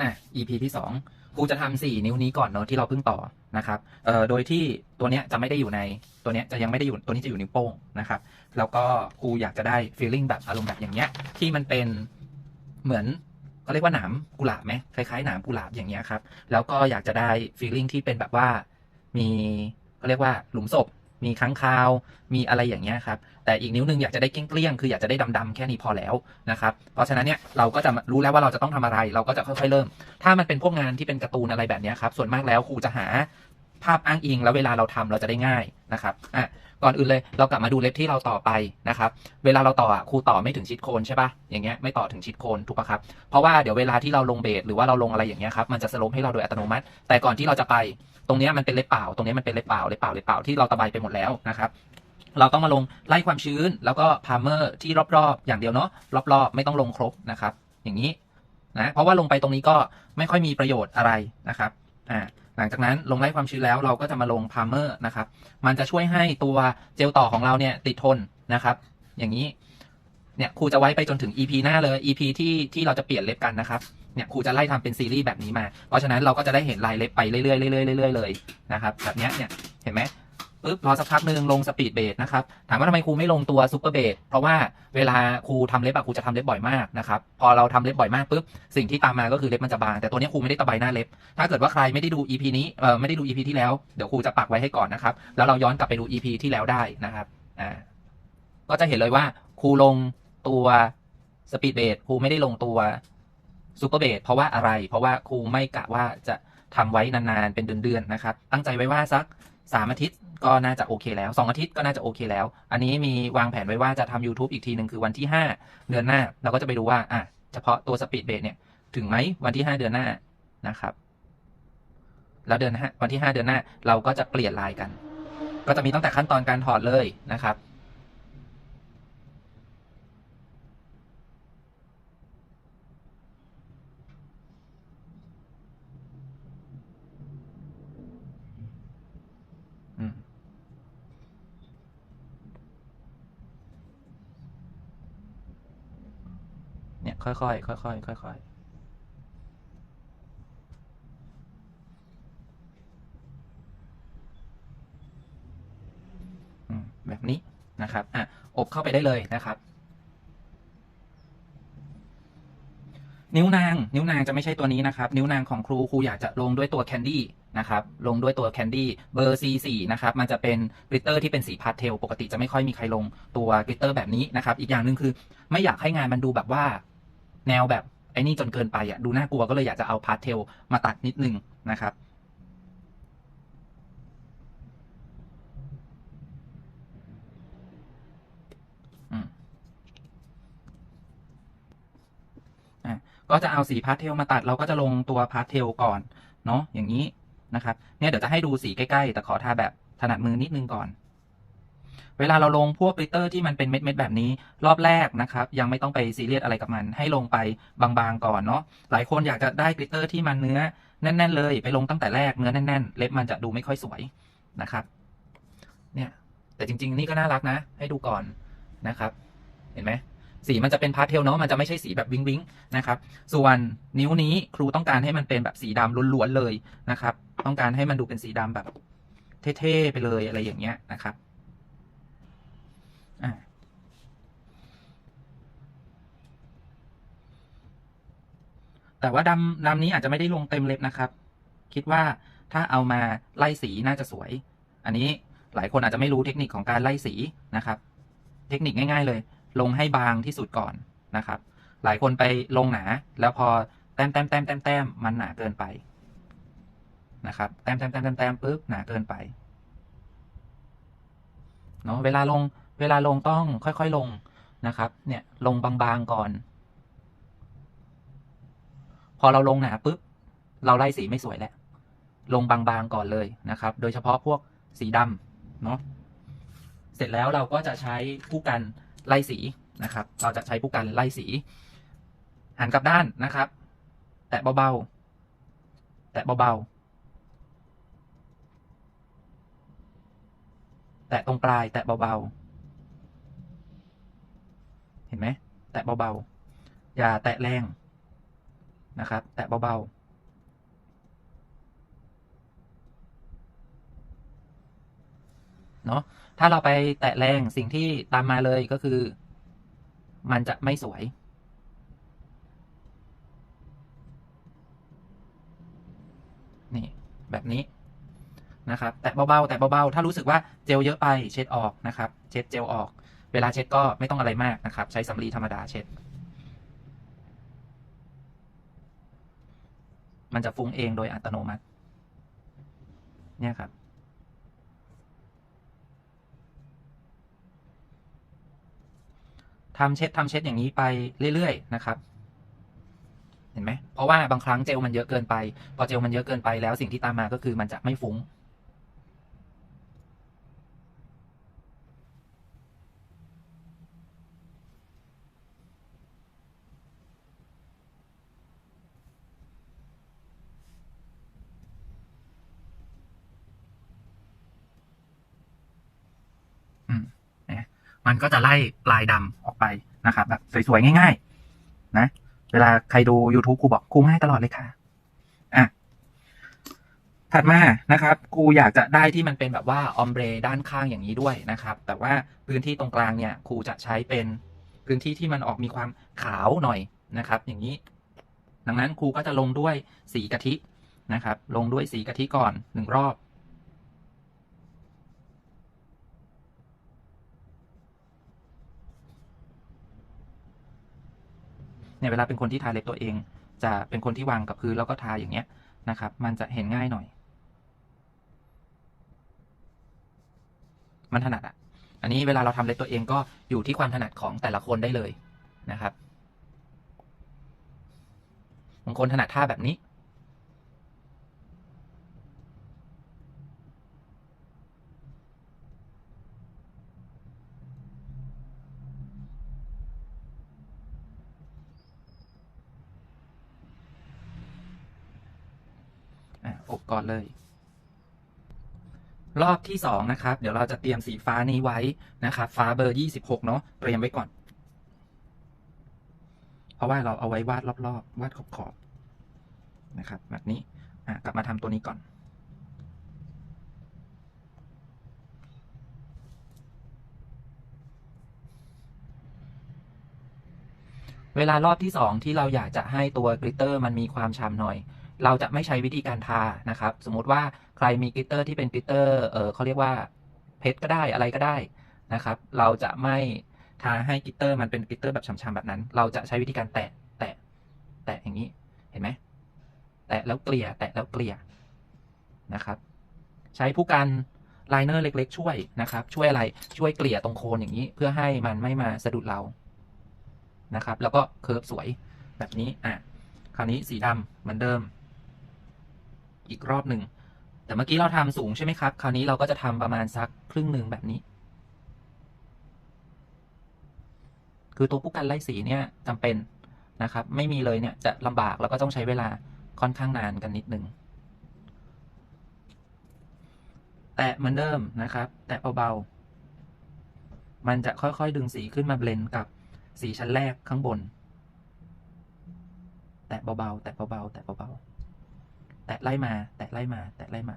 อะ EP ที่สองครูจะทำสี่นิ้วนี้ก่อนเนอะที่เราเพิ่งต่อนะครับเอ่อโดยที่ตัวเนี้ยจะไม่ได้อยู่ในตัวเนี้ยจะยังไม่ได้อยู่ตัวนี้จะอยู่นิ้วโป้งนะครับแล้วก็ครูอยากจะได้ feeling แบบอารมณ์แบบอย่างเงี้ยที่มันเป็นเหมือนเขาเรียกว่าหนามกุหลาบไหมคล้ายๆหนามกุหลาบอย่างเงี้ยครับแล้วก็อยากจะได้ feeling ที่เป็นแบบว่ามีเขาเรียกว่าหลุมศพ มีค้างคาว มีอะไรอย่างเงี้ยครับ แต่อีกนิ้วหนึงอยากจะได้เกลี้ยงๆคืออยากจะได้ดำๆแค่นี้พอแล้วนะครับ เพราะฉะนั้นเนี่ยเราก็จะรู้แล้วว่าเราจะต้องทำอะไร เราก็จะค่อยๆเริ่ม ถ้ามันเป็นพวกงานที่เป็นการ์ตูนอะไรแบบเนี้ยครับ ส่วนมากแล้วครูจะหาภาพอ้างอิงแล้วเวลาเราทำเราจะได้ง่ายนะครับ อะ ก่อนอื่นเลยเรากลับมาดูเล็บที่เราต่อไปนะครับ เวลาเราต่อครูต่อไม่ถึงชิดโคนใช่ปะอย่างเงี้ยไม่ต่อถึงชิดโคนถูกปะครับ เพราะว่าเดี๋ยวเวลาที่เราลงเบสหรือว่าเราลงอะไรอย่างเงี้ยครับมันจะสโลปให้เราโดยอัตโนมัติ แต่ก่อนที่เราจะไปตรงเนี้ยมันเป็นเล็บเปล่า ตรงเนี้ยมันเป็นเล็บเปล่าเล็บเปล่าเล็บเปล่าที่เราตะไบไปหมดแล้วนะครับเราต้องมาลงไล่ความชื้นแล้วก็พาร์เมอร์ที่รอบๆ อย่างเดียวเนาะรอบๆ ไม่ต้องลงครบนะครับ อย่างนี้นะเพราะว่าลงไปตรงนี้ก็ไม่ค่อยมีประโยชน์อะไรนะครับอ่า หลังจากนั้นลงไล่ความชื้นแล้วเราก็จะมาลงพาร์เมอร์นะครับ มันจะช่วยให้ตัวเจลต่อของเราเนี่ยติดทนนะครับ อย่างนี้เนี่ยครูจะไว้ไปจนถึง EP หน้าเลย EP ที่ที่เราจะเปลี่ยนเล็บกันนะครับเนี่ยครูจะไล่ทำเป็นซีรีส์แบบนี้มา เพราะฉะนั้นเราก็จะได้เห็นลายเล็บไปเรื่อยๆเรื่อยๆเรื่อยๆเลยนะครับแบบนี้เนี่ยเห็นไหม ปุ๊บรอสักพักหนึ่งลงสปีดเบสนะครับถามว่าทำไมครูไม่ลงตัวซูเปอร์เบสเพราะว่าเวลาครูทำเล็บอะครูจะทำเล็บบ่อยมากนะครับพอเราทำเล็บบ่อยมากปุ๊บสิ่งที่ตามมาก็คือเล็บมันจะบางแต่ตัวนี้ครูไม่ได้ตะไบหน้าเล็บ ถ้าเกิดว่าใครไม่ได้ดู EP นี้เออไม่ได้ดู EP ที่แล้วเดี๋ยวครูจะปักไว้ให้ก่อนนะครับแล้วเราย้อนกลับไปดู EP ที่แล้วได้นะครับอ่าก็จะเห็นเลยว่าครูลงตัวสปีดเบสครูไม่ได้ลงตัวซูเปอร์เบสเพราะว่าอะไร เพราะว่าครูไม่กะว่าจะทำไว้นานๆเป็นเดือนๆนะครับ ตั้งใจไว้ว่าสัก สามอาทิตย์ก็น่าจะโอเคแล้วสองอาทิตย์ก็น่าจะโอเคแล้ว อันนี้มีวางแผนไว้ว่าจะทำ YouTube อีกทีหนึ่งคือวันที่ 5 เดือนหน้า เราก็จะไปดูว่าอะเฉพาะตัวสปีดเบรดเนี่ยถึงไหมวันที่ 5 เดือนหน้านะครับ แล้วเดือนห้าวันที่ 5 เดือนหน้า เราก็จะเปลี่ยนลายกัน ก็จะมีตั้งแต่ขั้นตอนการถอดเลยนะครับ ค่อยๆ ค่อยๆ ค่อยๆอืมแบบนี้นะครับ อะ อบเข้าไปได้เลยนะครับ นิ้วนาง นิ้วนางจะไม่ใช่ตัวนี้นะครับ นิ้วนางของครู ครูอยากจะลงด้วยตัวแคนดี้นะครับ ลงด้วยตัวแคนดี้ เบอร์ C4 นะครับ มันจะเป็นกลิตเตอร์ที่เป็นสีพาสเทล ปกติจะไม่ค่อยมีใครลงตัวกลิตเตอร์แบบนี้นะครับ อีกอย่างหนึ่งคือ ไม่อยากให้งานมันดูแบบว่า แนวแบบไอ้นี่จนเกินไปอะดูน่ากลัวก็เลยอยากจะเอาพาสเทลมาตัดนิดนึงนะครับอืมอ่ก็จะเอาสีพาสเทลมาตัดเราก็จะลงตัวพาสเทลก่อนเนาะอย่างนี้นะครับ เนี่ยเดี๋ยวจะให้ดูสีใกล้ๆ แต่ขอทาแบบถนัดมือนิดนึงก่อน เวลาเราลงพวกกลิตเตอร์ที่มันเป็นเม็ดๆแบบนี้รอบแรกนะครับ ยังไม่ต้องไปซีเรียสอะไรกับมัน ให้ลงไปบางๆก่อนเนาะหลายคนอยากจะได้กลิตเตอร์ที่มันเนื้อแน่น ๆ เลย ไปลงตั้งแต่แรกเนื้อแน่นๆ เล็บมันจะดูไม่ค่อยสวยนะครับ เนี่ยแต่จริง ๆ นี่ก็น่ารักนะ ให้ดูก่อนนะครับ เห็นไหมสีมันจะเป็นพาสเทลเนาะมันจะไม่ใช่สีแบบวิงวิงนะครับ ส่วนนิ้วนี้ครูต้องการให้มันเป็นแบบสีดำล้วนๆเลยนะครับ ต้องการให้มันดูเป็นสีดำแบบเท่ๆไปเลยอะไรอย่างเงี้ยนะครับอ่า แต่ว่าดำดำนี้อาจจะไม่ได้ลงเต็มเล็บนะครับ คิดว่าถ้าเอามาไล่สีน่าจะสวย อันนี้หลายคนอาจจะไม่รู้เทคนิคของการไล่สีนะครับ เทคนิคง่าย ๆ เลย ลงให้บางที่สุดก่อนนะครับ หลายคนไปลงหนา แล้วพอแต้มแต้มแต้มแต้มแต้มมันหนาเกินไปนะครับแต้มแต้มแต้มแต้มแต้มปุ๊บหนาเกินไปเนาะเวลาลงเวลาลงต้องค่อยๆลงนะครับ เนี่ยลงบางๆก่อน พอเราลงหนาปุ๊บเราไล่สีไม่สวยแล้วลงบางๆก่อนเลยนะครับ โดยเฉพาะพวกสีดำเนาะเสร็จแล้วเราก็จะใช้ผู้กันไล่สีนะครับ เราจะใช้ผู้กันไล่สี หันกลับด้านนะครับ แตะเบาๆแตะเบาๆแตะตรงปลาย แตะเบาๆเห็นไหมแตะเบาๆอย่าแตะแรง นะครับ แตะเบาๆเนาะถ้าเราไปแตะแรงสิ่งที่ตามมาเลยก็คือ มันจะไม่สวยนี่แบบนี้นะครับ แตะเบาๆ แตะเบาๆ ถ้ารู้สึกว่าเจลเยอะไปเช็ดออกนะครับ เช็ดเจลออก เวลาเช็ดก็ไม่ต้องอะไรมากนะครับ ใช้สำลีธรรมดาเช็ด มันจะฟุ้งเองโดยอัตโนมัติ เนี่ยครับ ทำเช็ดทำเช็ดอย่างนี้ไปเรื่อยๆนะครับ เห็นไหม เพราะว่าบางครั้งเจลมันเยอะเกินไป พอเจลมันเยอะเกินไปแล้วสิ่งที่ตามมาก็คือมันจะไม่ฟุ้ง อืมนะ มันก็จะไล่ปลายดำออกไปนะครับแบบสวยๆ ง่าย ๆ นะ เวลาใครดู YouTube ครูบอกครูง่ายตลอดเลยค่ะอะถัดมานะครับครูอยากจะได้ที่มันเป็นแบบว่าออมเบรด้านข้างอย่างนี้ด้วยนะครับ แต่ว่าพื้นที่ตรงกลางเนี่ยครูจะใช้เป็นพื้นที่ที่มันออกมีความขาวหน่อยนะครับ อย่างนี้ ดังนั้นครูก็จะลงด้วยสีกะทินะครับ ลงด้วยสีกะทิก่อนหนึ่งรอบ เนี่ยเวลาเป็นคนที่ทาเล็บตัวเอง จะเป็นคนที่วางกับพื้นแล้วก็ทาอย่างเงี้ยนะครับ มันจะเห็นง่ายหน่อย มันถนัดอะ อันนี้เวลาเราทำเล็บตัวเองก็อยู่ที่ความถนัดของแต่ละคนได้เลยนะครับบางคนถนัดท่าแบบนี้ อะอบ ก่อนเลย รอบที่สองนะครับ เดี๋ยวเราจะเตรียมสีฟ้านี้ไว้นะครับ ฟ้าเบอร์ยี่สิบหกเนาะเตรียมไว้ก่อน เพราะว่าเราเอาไว้วาดรอบๆ วาดขอบๆนะครับ แบบนี้กลับมาทำตัวนี้ก่อนเวลารอบที่สองที่เราอยากจะให้ตัวกลิตเตอร์มันมีความฉ่ำหน่อย เราจะไม่ใช้วิธีการทานะครับ สมมติว่าใครมีกลิตเตอร์ที่เป็นกลิตเตอร์เออเขาเรียกว่าเพชรก็ได้อะไรก็ได้นะครับ เราจะไม่ทาให้กลิตเตอร์มันเป็นกลิตเตอร์แบบฉ่ำๆแบบนั้น เราจะใช้วิธีการแตะแตะแตะอย่างนี้เห็นไหมแตะแล้วเกลี่ยแตะแล้วเกลี่ยนะครับ ใช้ผู้กันไลเนอร์เล็ก ๆ ช่วยนะครับ ช่วยอะไรช่วยเกลี่ยตรงโคนอย่างนี้ เพื่อให้มันไม่มาสะดุดเรานะครับ แล้วก็เคิร์ฟสวยแบบนี้อะคราวนี้สีดำเหมือนเดิม อีกรอบหนึ่ง แต่เมื่อกี้เราทำสูงใช่ไหมครับ คราวนี้เราก็จะทำประมาณสักครึ่งหนึ่งแบบนี้ คือตัวผู้กันไล่สีเนี่ยจำเป็นนะครับ ไม่มีเลยเนี่ยจะลำบากแล้วก็ต้องใช้เวลาค่อนข้างนานกันนิดนึงแตะเหมือนเดิมนะครับ แตะเบาๆ มันจะค่อยๆ ดึงสีขึ้นมาเบลนกับสีชั้นแรกข้างบน แตะเบาๆ แตะเบาๆ แตะเบาๆ แตะไล่มา แตะไล่มา แตะไล่มา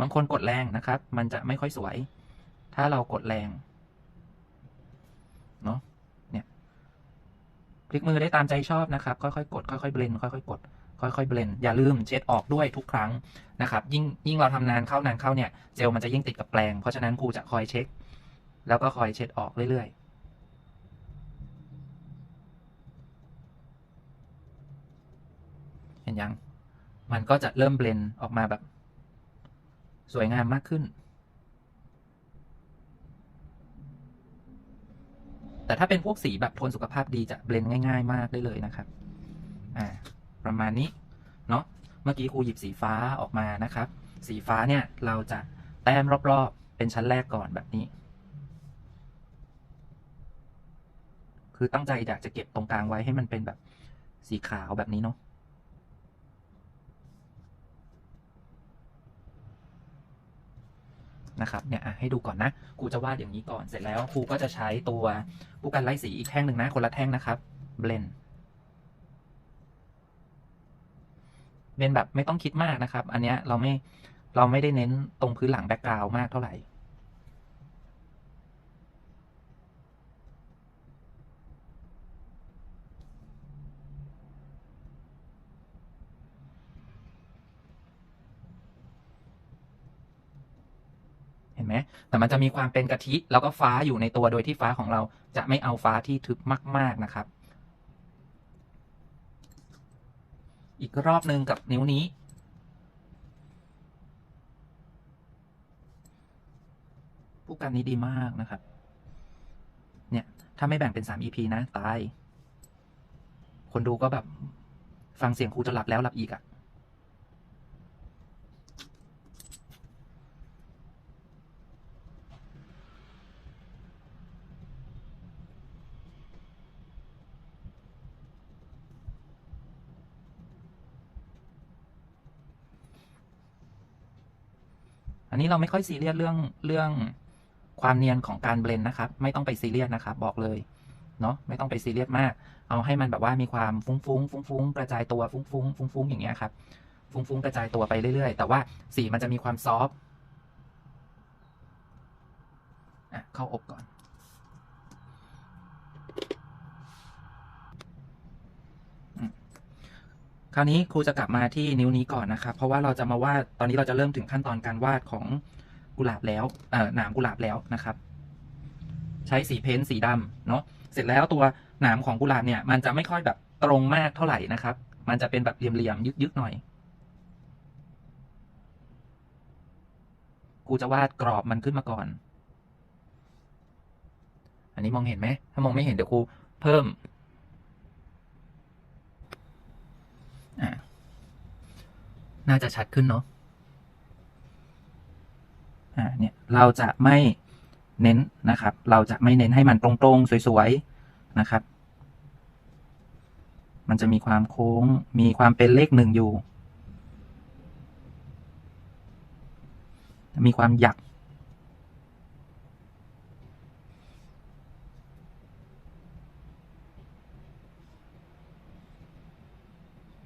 บางคนกดแรงนะครับ มันจะไม่ค่อยสวย ถ้าเรากดแรง เนาะเนี่ยพลิกมือได้ตามใจชอบนะครับ ค่อยๆกด ค่อยๆเบลนค่อยๆกด ค่อยๆเบลนอย่าลืมเช็ดออกด้วยทุกครั้งนะครับ ยิ่งยิ่งเราทำนานเข้านานเข้าเนี่ยเจลมันจะยิ่งติดกับแปรงเพราะฉะนั้นครูจะคอยเช็ค แล้วก็คอยเช็ดออกเรื่อยๆเห็นยัง มันก็จะเริ่มเบลนออกมาแบบ สวยงามมากขึ้น แต่ถ้าเป็นพวกสีแบบโทนสุขภาพดีจะเบลนง่าย ๆ มากได้เลยนะครับ อ่า ประมาณนี้เนาะเมื่อกี้ครูหยิบสีฟ้าออกมานะครับ สีฟ้าเนี่ยเราจะแต้มรอบๆ เป็นชั้นแรกก่อนแบบนี้ คือตั้งใจอยากจะเก็บตรงกลางไว้ให้มันเป็นแบบสีขาวแบบนี้เนาะนะครับเนี่ยให้ดูก่อนนะครูจะวาดอย่างนี้ก่อนเสร็จแล้วครูก็จะใช้ตัวผู้กันไล่สีอีกแท่งหนึ่งนะคนละแท่งนะครับเบลน เบนแบบไม่ต้องคิดมากนะครับ อันเนี้ยเราไม่เราไม่ได้เน้นตรงพื้นหลังแบ็กกราวมากเท่าไหร่เห็นไหมแต่มันจะมีความเป็นกะทิแล้วก็ฟ้าอยู่ในตัวโดยที่ฟ้าของเราจะไม่เอาฟ้าที่ทึบมาก ๆ นะครับ อีกรอบหนึ่งกับนิ้วนี้ ผู้กันนี้ดีมากนะครับ เนี่ย ถ้าไม่แบ่งเป็นสาม EP นะ ตาย คนดูก็แบบ ฟังเสียงครูจะหลับแล้วหลับอีกอะ่ นนี้เราไม่ค่อยซีเรียสเรื่องเรื่องความเนียนของการเบลนด์นะครับ ไม่ต้องไปซีเรียสนะครับ บอกเลยเนาะไม่ต้องไปซีเรียสมาก เอาให้มันแบบว่ามีความฟุ้งฟุ้งฟุ้งฟุ้งกระจายตัวฟุ้งฟุ้งฟุ้งฟุ้งอย่างเงี้ยครับฟุ้งฟุ้งกระจายตัวไปเรื่อยๆ แต่ว่าสีมันจะมีความซอฟต์อะเข้าอบก่อน คราวนี้ครูจะกลับมาที่นิ้วนี้ก่อนนะครับ เพราะว่าเราจะมาวาดตอนนี้เราจะเริ่มถึงขั้นตอนการวาดของกุหลาบแล้วเอ่อหนามกุหลาบแล้วนะครับ ใช้สีเพ้นท์สีดำเนาะเสร็จแล้วตัวหนามของกุหลาบเนี่ย มันจะไม่ค่อยแบบตรงมากเท่าไหร่นะครับ มันจะเป็นแบบเหลี่ยมๆยึกๆหน่อยครูจะวาดกรอบมันขึ้นมาก่อน อันนี้มองเห็นไหม ถ้ามองไม่เห็นเดี๋ยวครูเพิ่ม อ่า น่าจะชัดขึ้นเนาะอ่าเนี่ยเราจะไม่เน้นนะครับ เราจะไม่เน้นให้มันตรงๆ สวยๆนะครับ มันจะมีความโค้งมีความเป็นเลขหนึ่งอยู่ มีความหยัก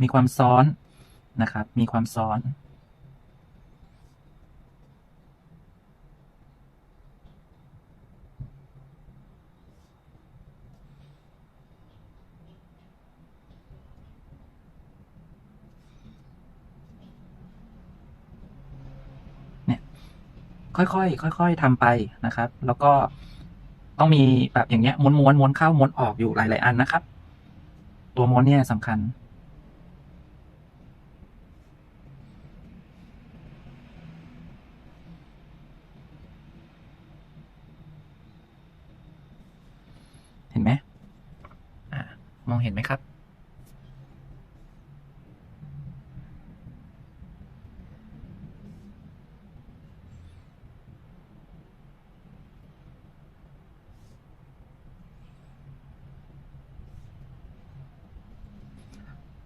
มีความซ้อนนะครับ มีความซ้อน เนี่ยค่อยๆค่อยๆทำไปนะครับ แล้วก็ต้องมีแบบอย่างเงี้ยม้วนม้วนม้วนเข้าม้วนออกอยู่หลาย ๆ อันนะครับ ตัวม้วนเนี่ยสำคัญ เห็นไหมอ่าม องเห็นไหมครับ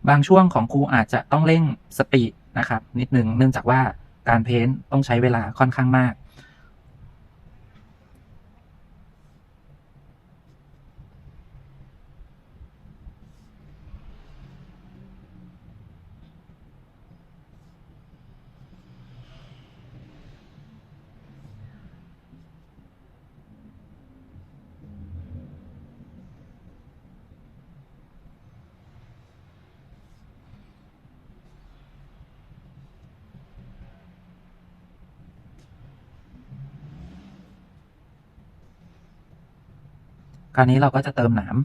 บางช่วงของครูอาจจะต้องเร่งสปีดนะครับ นิดนึงเนื่องจากว่าการเพ้นท์ต้องใช้เวลาค่อนข้างมาก คราวนี้เราก็จะเติมหนาม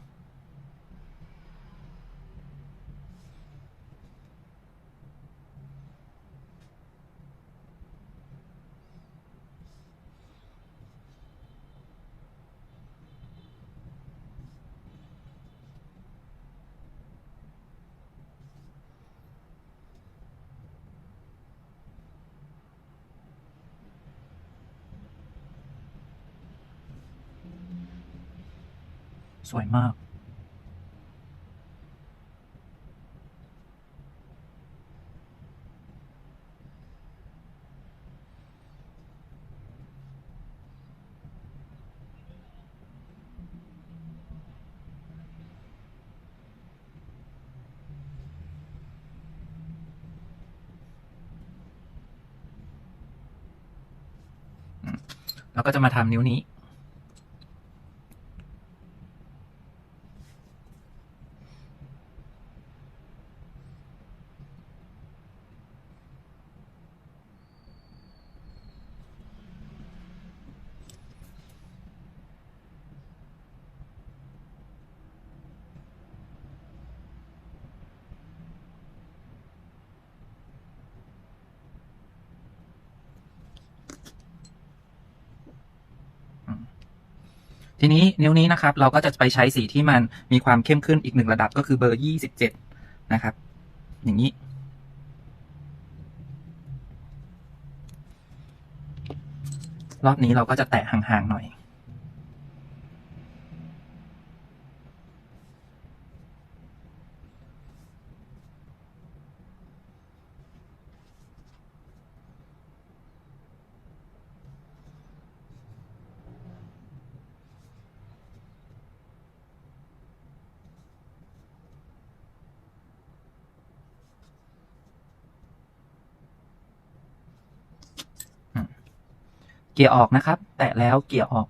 สวยมาก แล้วก็จะมาทำนิ้วนี้ ทีนี้นิ้วนี้นะครับ เราก็จะไปใช้สีที่มันมีความเข้มขึ้นอีกหนึ่งระดับก็คือเบอร์ยี่สิบเจ็ดนะครับ อย่างนี้ รอบนี้เราก็จะแตะห่างๆหน่อย เกียร์ออกนะครับ แตะแล้วเกียร์ออก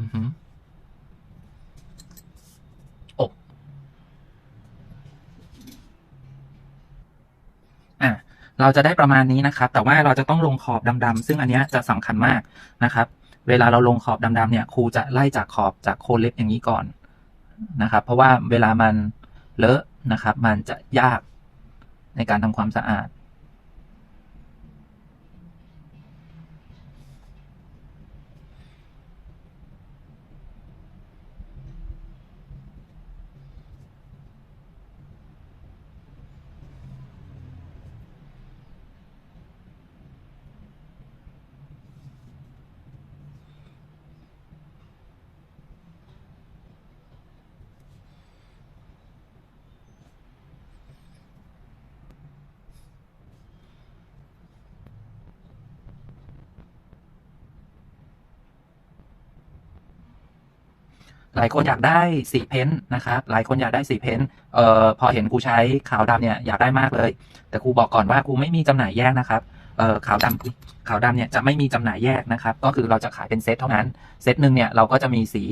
อือหืออก อะ เราจะได้ประมาณนี้นะครับ แต่ว่าเราจะต้องลงขอบดำๆ ซึ่งอันเนี้ยจะสำคัญมากนะครับ เวลาเราลงขอบดำๆเนี่ย ครูจะไล่จากขอบจากโคนเล็บอย่างนี้ก่อนนะครับ เพราะว่าเวลามันเลอะนะครับ มันจะยากในการทำความสะอาด หลายคนอยากได้สีเพ้นท์นะครับหลายคนอยากได้สีเพ้นท์เอ่อพอเห็นครูใช้ขาวดำเนี่ยอยากได้มากเลย แต่ครูบอกก่อนว่าครูไม่มีจำหน่ายแยกนะครับเอ่อขาวดำขาวดำเนี่ยจะไม่มีจำหน่ายแยกนะครับ ก็คือเราจะขายเป็นเซตเท่านั้น เซตหนึ่งเนี่ยเราก็จะมีสี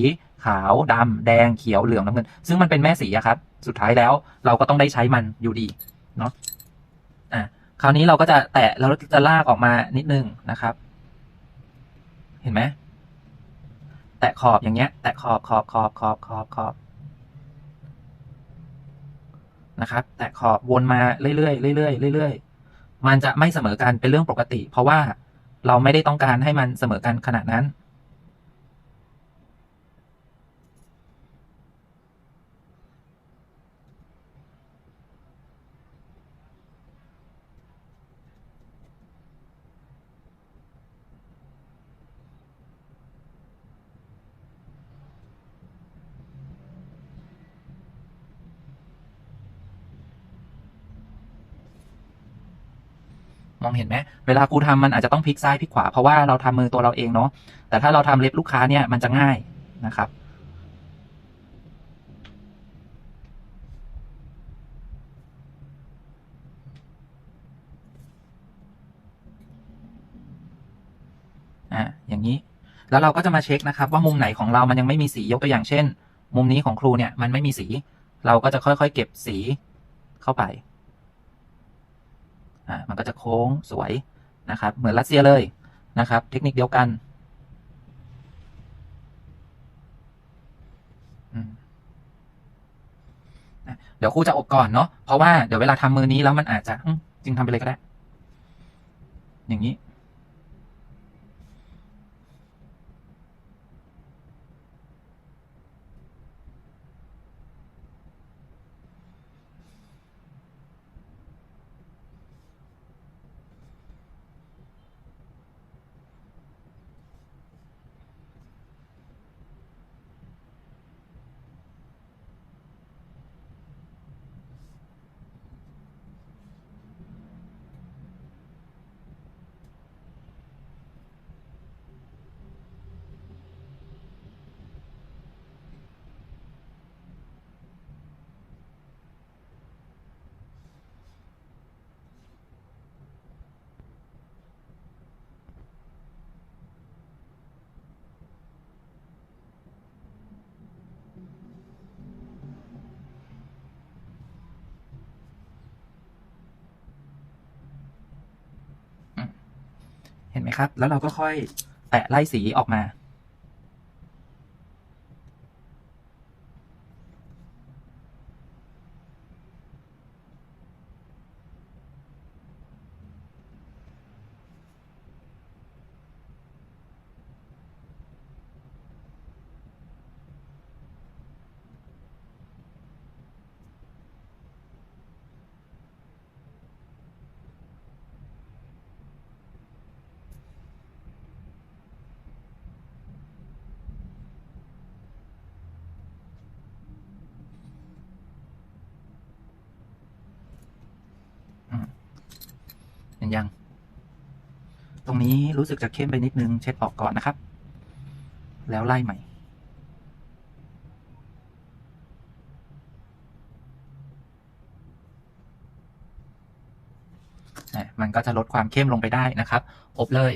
ขาวดำแดงเขียวเหลืองน้ำเงิน ซึ่งมันเป็นแม่สีอะครับ สุดท้ายแล้วเราก็ต้องได้ใช้มันอยู่ดีเนาะอะคราวนี้เราก็จะแตะแล้วจะลากออกมานิดนึงนะครับ เห็นไหม แตะขอบอย่างเงี้ย แตะขอบขอบขอบขอบขอบขอบนะครับ แตะขอบวนมาเรื่อยๆเรื่อยๆเรื่อยๆมันจะไม่เสมอกันเป็นเรื่องปกติ เพราะว่าเราไม่ได้ต้องการให้มันเสมอกันขนาดนั้น มอง เวลาครูทำมันอาจจะต้องพลิกซ้ายพลิกขวาเพราะว่าเราทำมือตัวเราเองเนาะแต่ถ้าเราทำเล็บลูกค้าเนี่ยมันจะง่ายนะครับอ่าอย่างนี้ แล้วเราก็จะมาเช็คนะครับ ว่ามุมไหนของเรามันยังไม่มีสียกตัวอย่างเช่น มุมนี้ของครูเนี่ยมันไม่มีสี เราก็จะค่อยๆ เก็บสีเข้าไปอ่ามันก็จะโค้งสวย นะครับ เหมือนรัสเซียเลยนะครับ เทคนิคเดียวกันเดี๋ยวครูจะอบก่อนเนาะเพราะว่าเดี๋ยวเวลาทำมือนี้แล้วมันอาจจะจริงทำไปเลยก็ได้ อย่างนี้ เห็นไหมครับ แล้วเราก็ค่อยแตะไล่สีออกมา เห็ นยัง ตรงนี้รู้สึกจะเข้มไปนิดนึง เช็ดออกก่อนนะครับ แล้วไล่ใหม่ มันก็จะลดความเข้มลงไปได้นะครับ อบเลย